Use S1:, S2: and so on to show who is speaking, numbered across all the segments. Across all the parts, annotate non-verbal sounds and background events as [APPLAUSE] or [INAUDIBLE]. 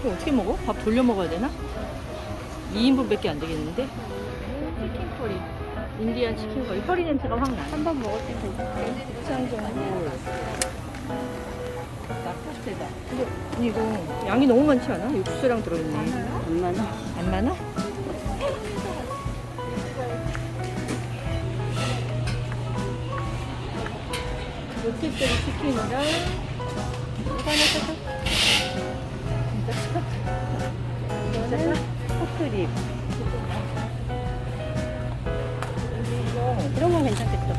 S1: 이거 어떻게 먹어? 밥 돌려 먹어야 되나? 2인분밖에 안 되겠는데? 치킨 커리. 인디안 치킨 커리. 커리 냄새가 확 나.
S2: 한 번 먹을 때 괜찮아.
S1: 곱창전골. 나포스테다. 근데 이거 양이 너무 많지 않아? 육수랑 들어있네.
S2: 얼마나?
S1: 안 많아? 로켓들이 치킨이랑 이거 하나
S2: 포크립. 이런 건 괜찮겠다.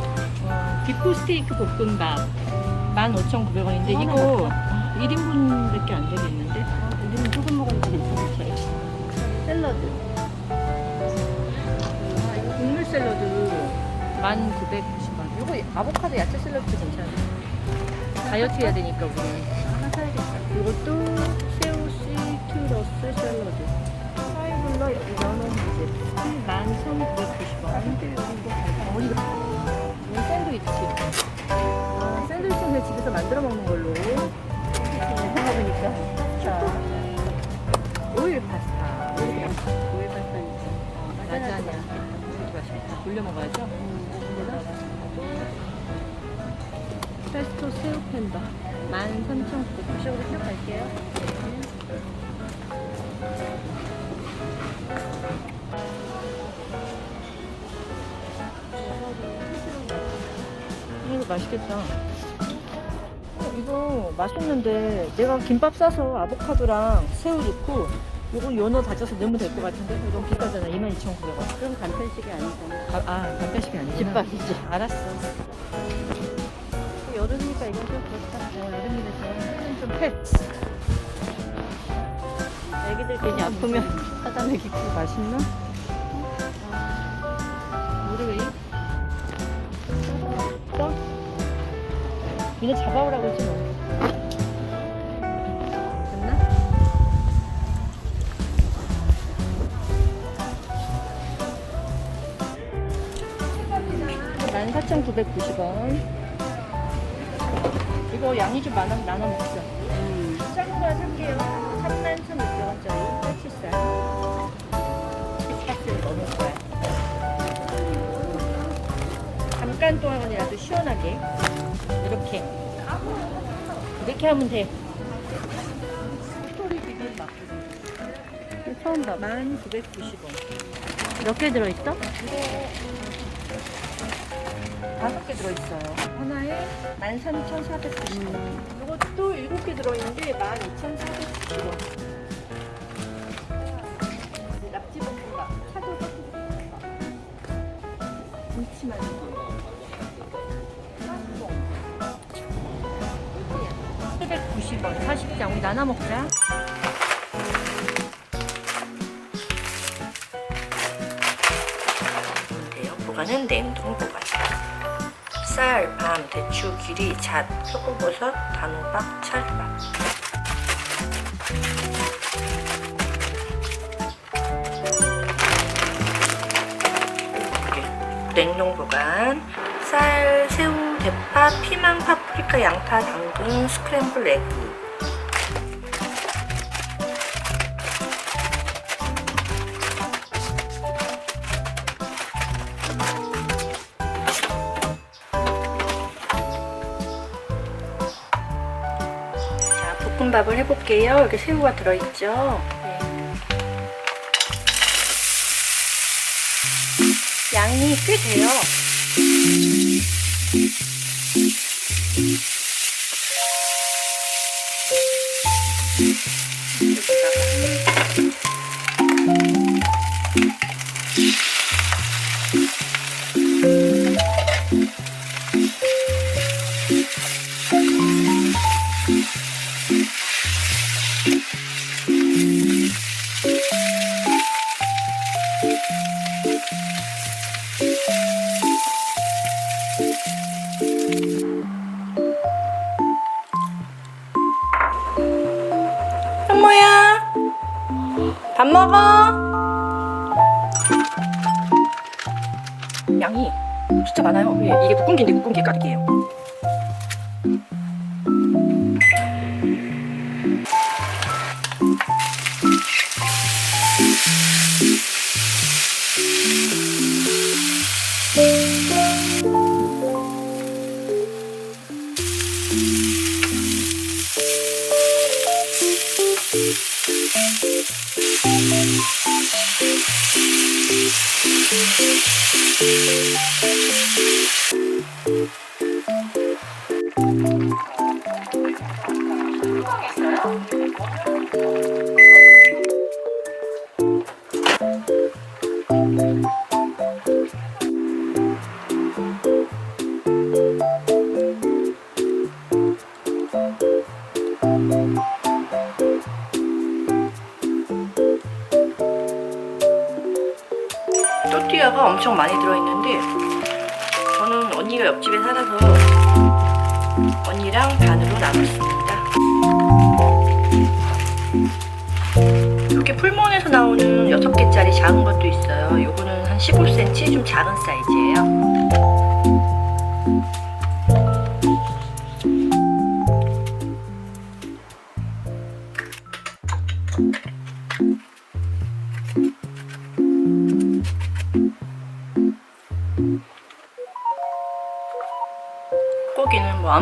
S1: 어, 비프 스테이크 볶음밥 15,900원인데 이거 1인분밖에 안 되겠는데?
S2: 우리는 조금 먹으니까 괜찮지. 샐러드.
S1: 아, 이거 국물 샐러드 1,990원. 이거 아보카도 야채 샐러드도 괜찮아. 다이어트 해야 되니까 우리.
S2: 하나 사야겠다.
S1: 이것도 새우 시트러스 샐러드. 만들어 먹는 걸로.
S2: 생각해보니까. 자,
S1: 오일 파스타.
S2: 오일 파스타니까.
S1: 라자냐. 맛있겠다. 돌려 먹어야죠. 페스토 새우 팬더. 13,990원.
S2: 이쪽으로 쭉 갈게요.
S1: 이거 맛있겠다. 어, 이거 맛있는데 내가 김밥 싸서 아보카도랑 새우 넣고 이거 연어 다져서 넣으면 될 것 같은데 이건 비싸잖아 22,900원.
S2: 그럼 간편식이 아니잖아.
S1: 아, 아 간편식이 아니구나.
S2: 집밥이지.
S1: 알았어.
S2: 여름이니까 이건 좀 그렇다.
S1: 어, 여름이라서 좀 펫.
S2: 애기들 괜히 아프면 [LAUGHS] 사다 먹이고.
S1: 맛있나? 노르웨 니네 잡아오라고 했지 뭐. 됐나? 만 사천 구백 구십 원. 이거 양이 좀 많아 나눠 먹자.
S2: 음.
S1: 작은 거 살게요. 31,600원짜리 패치살. 피스타치를 넣을 거야. 잠깐 동안이라도 시원하게. 이렇게. 이렇게 하면 돼.
S2: 처음 봐.
S1: 1,990원. 몇 개 들어있어? 다섯 개 들어있어요. 하나에 13,490원. 이것도 일곱 개 들어있는데 12,490원. 790원, 40장. 우리 나눠 먹자. 보관은 냉동 보관. 쌀, 밤, 대추, 기리, 잣, 표고버섯, 단호박, 찰밥. 이렇게 냉동 보관. 쌀, 새우, 대파, 피망, 파프리카, 양파, 당근, 스크램블 에그. 자, 볶음밥을 해볼게요. 여기 새우가 들어있죠. 네. 양이 꽤 돼요. Thank 현모야. 밥 먹어. 양이 진짜 많아요. 예, 이게 묵은기인데 묵은기 가득이에요 또띠아가 엄청 많이 들어있는데 저는 언니가 옆집에 살아서 언니랑 반으로 나눴습니다. 이렇게 풀몬에서 나오는 6개짜리 작은 것도 있어요. 요거는 한 15cm 좀 작은 사이즈예요.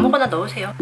S1: 아무거나 넣으세요.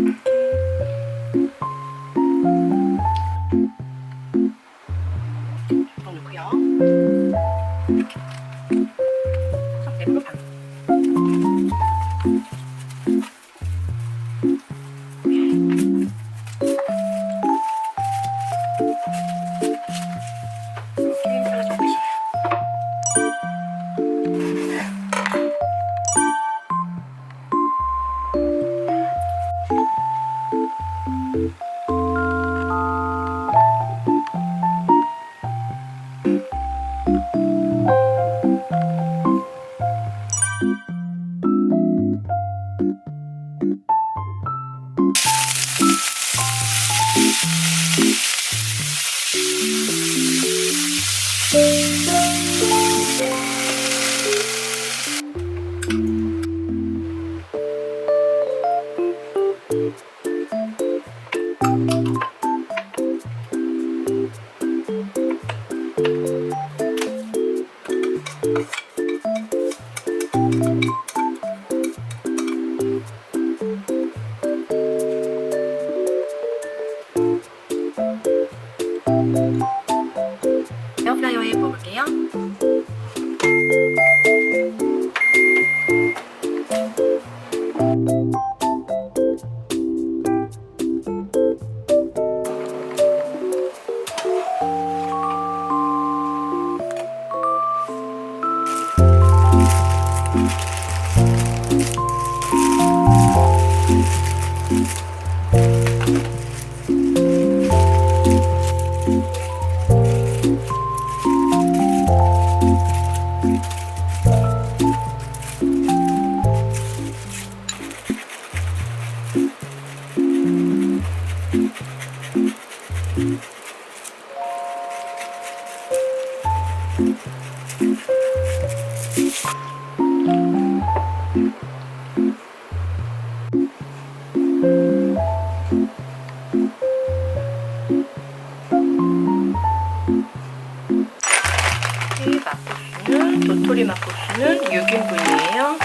S1: 도토리 막국수는 6인분이에요.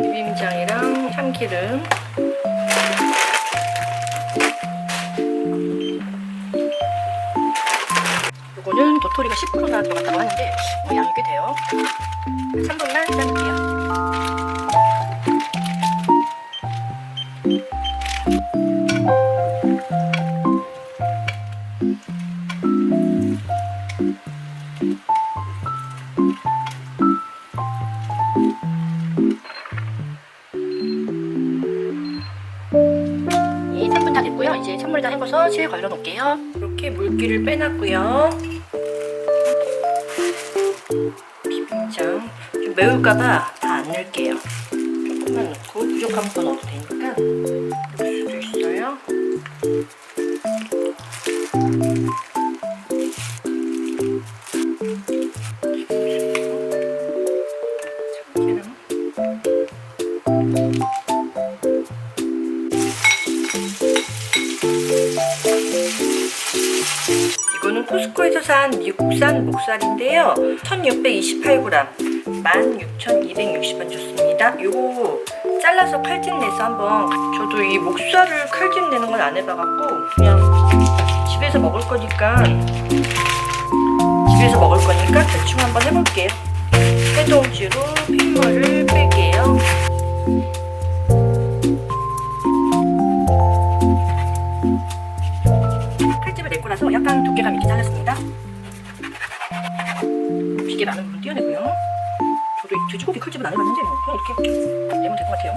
S1: 비빔장이랑 참기름. 요거는 도토리가 10%나 들어갔다고 하는데 뭐 양이 꽤 돼요. 3분만 삶을게요. 걸러 놓을게요. 이렇게 물기를 빼놨고요. 비빔장 좀 매울까봐 다 안 넣을게요. 조금만 넣고 부족하면 더 넣어도 되니까 포스코에서 산 미국산 목살인데요. 1628g, 16,260원 줬습니다. 요거 잘라서 칼집 내서 한번 저도 이 목살을 칼집 내는 건 안 해봐갖고 그냥 집에서 먹을 거니까 집에서 먹을 거니까 대충 한번 해볼게요. 해동지로 핏물을 뺄게요. 거라서 약간 두께감 있게 잘랐습니다. 비계 많은 부분 띄어내고요. 저도 이 돼지고기 칼집은 안 해봤는데 뭐 그냥 이렇게 내면 될 것 같아요.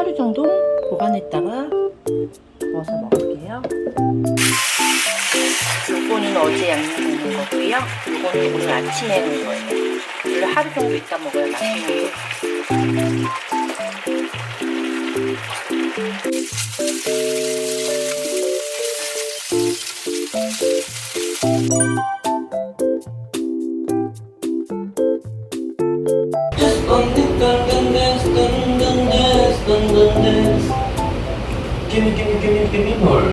S1: 하루 정도 보관했다가 구워서 먹을게요. 요거는 어제 양념해 놓은 거고요. 요거는 오늘 아침에 해 놓은 거예요. 원래 하루 정도 있다 먹어야 맛있는 거.
S3: Gimme, gimme,